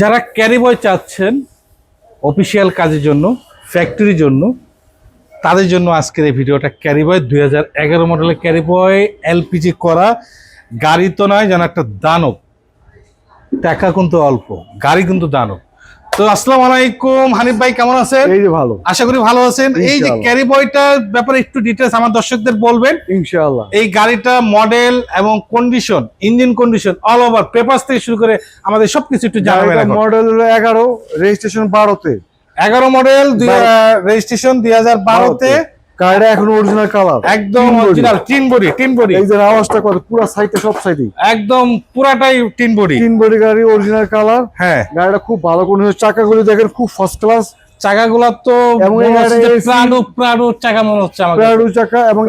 যারা ক্যারি বয় চাচ্ছেন অফিসিয়াল কাজের জন্য, ফ্যাক্টরির জন্য, তাদের জন্য আজকের এই ভিডিওটা ক্যারি বয়, দুই হাজার এগারো মডেলের ক্যারি বয়, এলপিজি করা, গাড়ি তো নয় যেন একটা দানব। টাকা কিন্তু অল্প, গাড়ি কিন্তু দানব। তো আসসালামু আলাইকুম। হানিফ ভাই কেমন আছেন? এই যে ভালো। আশা করি ভালো আছেন। এই যে। ক্যারি বয়টার ব্যাপারে একটু ডিটেলস আমার দর্শকদের বলবেন। ইনশাআল্লাহ। এই গাড়িটা মডেল এবং condition engine condition all over papers থেকে শুরু করে আমাদের সবকিছু একটু জানাবেন এটা মডেল হলো এগারো রেজিস্ট্রেশন 12 তে 11 মডেল রেজিস্ট্রেশন দুই হাজার গাড়িটা এখন অরিজিনাল কালার। একদম original tin body tin body. এই যে আওয়াজটা কত পুরো সাইডে সব সাইডে একদম পুরাটাই টিন বডি। তিন বডি গাড়ি অরিজিনাল কালার। হ্যাঁ। গাড়িটা খুব ভালো করে চাকাগুলি দেখেন খুব ফার্স্ট ক্লাস চাকাগুলা তো মনে প্রাডো প্রাডো চাকা মনে হচ্ছে আমাকে প্রাডো চাকা এবং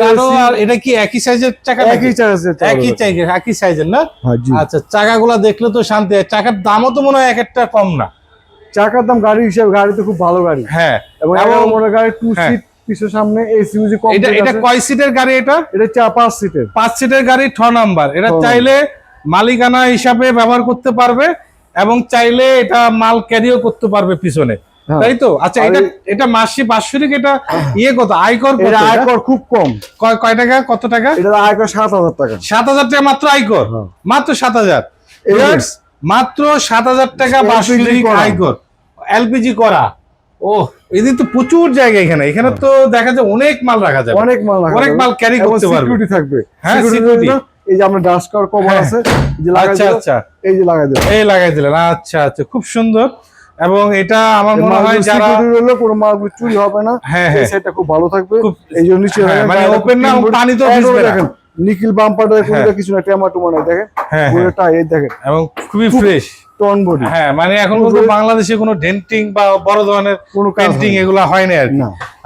এটা কি একই সাইজের চাকা একই আছে একই সাইজের একই সাইজের না? হ্যাঁ আচ্ছা চাকাগুলা দেখলে তো শান্তি। হয়। চাকার দামও তো মনে হয় এক একটা কম না। চাকার দাম গাড়ি হিসাবে গাড়ি তো খুব ভালো গাড়ি। হ্যাঁ। এবং মডেল গাড়ি টু হ্যাঁ। সিট পিছের সামনে এসি ইউজি কম এটা এটা কয় সিটের গাড়ি এটা? এটা চা পাঁচ সিটের পাঁচ সিটের গাড়ি ছ নাম্বার এটা চাইলে মালিকানা হিসাবে ব্যবহার করতে পারবে এবং চাইলে এটা মাল ক্যারিও করতে পারবে পিছনে। হ্যাঁ। তাই তো? আচ্ছা এটা এটা মাসি বাৎসরিক এটা ইয়ে কত? আয়কর এটা? আয়কর খুব কম। কয় কয় টাকা? কত টাকা? এটা আয়কর সাত হাজার টাকা। সাত হাজার টাকা মাত্র আয়কর? হ্যাঁ। মাত্র সাত হাজার? মাত্র সাত হাজার টাকা বাৎসরিক আয়কর। এলপিজি করা। ও এদিন তো প্রচুর জায়গা এখানে। এখানে তো দেখা যায় অনেক মাল রাখা যাবে। অনেক মাল অনেক মাল এবং করতে পারবে। security থাকবে। হ্যাঁ, security। এই যে আমরা ডাস্ট কভার কভার হ্যাঁ। আছে যে লাগাই আচ্ছা আচ্ছা। এই যে লাগাই দিলাম। এই লাগাই দিলেন। আচ্ছা আচ্ছা। খুব সুন্দর। এবং এটা আমার মনে হয় যারা হলে কোনো মাল চুরি হবে না। হ্যাঁ, এই হ্যাঁ। খুব ভালো থাকবে। এই জন্য নিচে হ্যাঁ, মানে খুব না, পানিতেও একদম ভিজবে না। নিকিল বাম্পারটা কোনো হ্যাঁ। কিছু না টেমাটুমা নাই দেখেন? হ্যাঁ হ্যাঁ। এই দেখেন? এবং খুবই ফ্রেশ টন বডি হ্যাঁ মানে এখন পর্যন্ত বাংলাদেশে কোনো ডেন্টিং বা বড় ধরনের কোনো পেন্টিং হয়নি। এগুলো হয় না। আর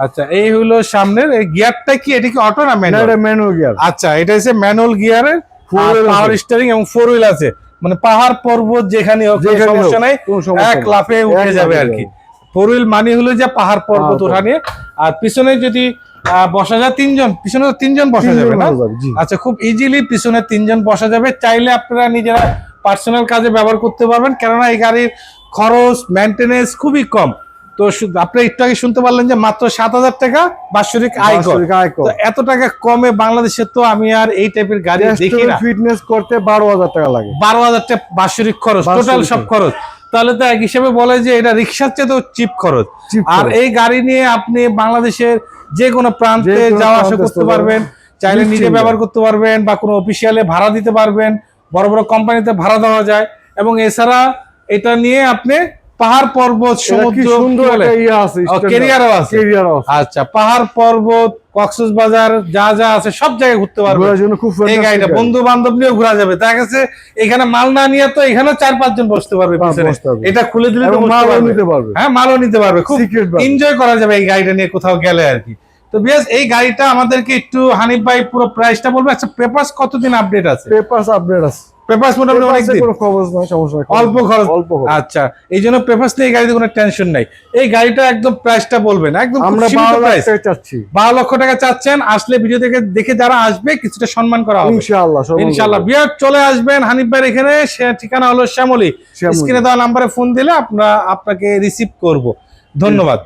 আচ্ছা এই হলো সামনের এই গিয়ারটা কি? এটা কি অটো না ম্যানুয়াল এটা ম্যানুয়াল গিয়ার আচ্ছা এটা হচ্ছে ম্যানুয়াল গিয়ারের পাওয়ার। স্টিয়ারিং এবং ফোর হুইল আছে। মানে পাহাড় পর্বত যেখানে হোক সমস্যা নাই। এক লাফে উঠে যাবে আর কি। ফোর হুইল মানে হলো যে পাহাড় পর্বত। ওঠা নিয়ে। আর পিছনে যদি বসা যায় তিনজন পিছনে তো তিনজন বসা যাবে না। আচ্ছা খুব ইজিলি পিছনে তিনজন বসা যাবে। চাইলে আপনারা নিজেরা পার্সোনাল কাজে ব্যবহার করতে পারবেন কেননা এই গাড়ির খরচ মেনটেনেন্স খুবই কম। তো আপনি একটু আগে শুনতে পারলেন যে মাত্র সাত হাজার টাকা বাৎসরিক। তো এত টাকা কমে বাংলাদেশে তো আমি আর এই টাইপের গাড়ি দেখি না। ফিটনেস করতে বারো হাজার টাকা লাগে। বারো হাজার টাকা বাৎসরিক খরচ টোটাল সব। খরচ। তাহলে তো এক হিসেবে বলে যে এটা রিক্সার চেয়ে তো চিপ খরচ। আর এই গাড়ি নিয়ে আপনি বাংলাদেশের যে কোনো প্রান্তে যাওয়া আসা করতে পারবেন চাইলে নিজে ব্যবহার করতে পারবেন বা কোনো অফিসিয়ালে ভাড়া দিতে পারবেন বড় বড় কোম্পানিতে ভাড়া দেওয়া যায় এবং এছাড়া এটা নিয়ে আপনি পাহাড় পর্বত সমুদ্র ইয়ে কেরিয়ারও আছে। আচ্ছা পাহাড় পর্বত কক্সবাজার যা যা আছে সব জায়গায় ঘুরতে খুব এই গাড়িটা বন্ধু বান্ধব নিয়েও ঘোরা যাবে। দেখা গেছে এখানে মাল না নিয়ে তো এখানে চার পাঁচজন বসতে পারবে হ্যাঁ, বসতে পারবে। এটা খুলে দিলে তো মালও নিতে পারবে। হ্যাঁ মালও নিতে পারবে। খুব এনজয় করা যাবে এই গাড়িটা নিয়ে কোথাও গেলে আর কি। তো বিয়াস এই গাড়িটা আমাদেরকে একটু হানিফ ভাই পুরো প্রাইসটা বলবে? আচ্ছা পেপারস কতদিন আপডেট আছে? পেপারস আপডেট আছে। পেপারস মোটামুটি অনেক দিন কোনো খবর নাই সমস্যা নাই অল্প খরচ অল্প আচ্ছা এই জন্য পেপারস নিয়ে গাড়িতে কোনো টেনশন নাই। এই গাড়িটা একদম প্রাইসটা বলবেন একদম আমরা বারো লাখ টাকা চাচ্ছি। বারো লক্ষ টাকা চাচ্ছেন আসলে ভিডিও থেকে দেখে যারা আসবে কিছুটা সম্মান করা হবে। ইনশাআল্লাহ ইনশাল্লাহ বিয়ার চলে আসবেন হানিফ ভাইয়ের এখানে সে ঠিকানা হলো শ্যামলী। স্ক্রিনে দেওয়া নাম্বারে ফোন দিলে আপনারা আপনাকে রিসিভ করব। ধন্যবাদ।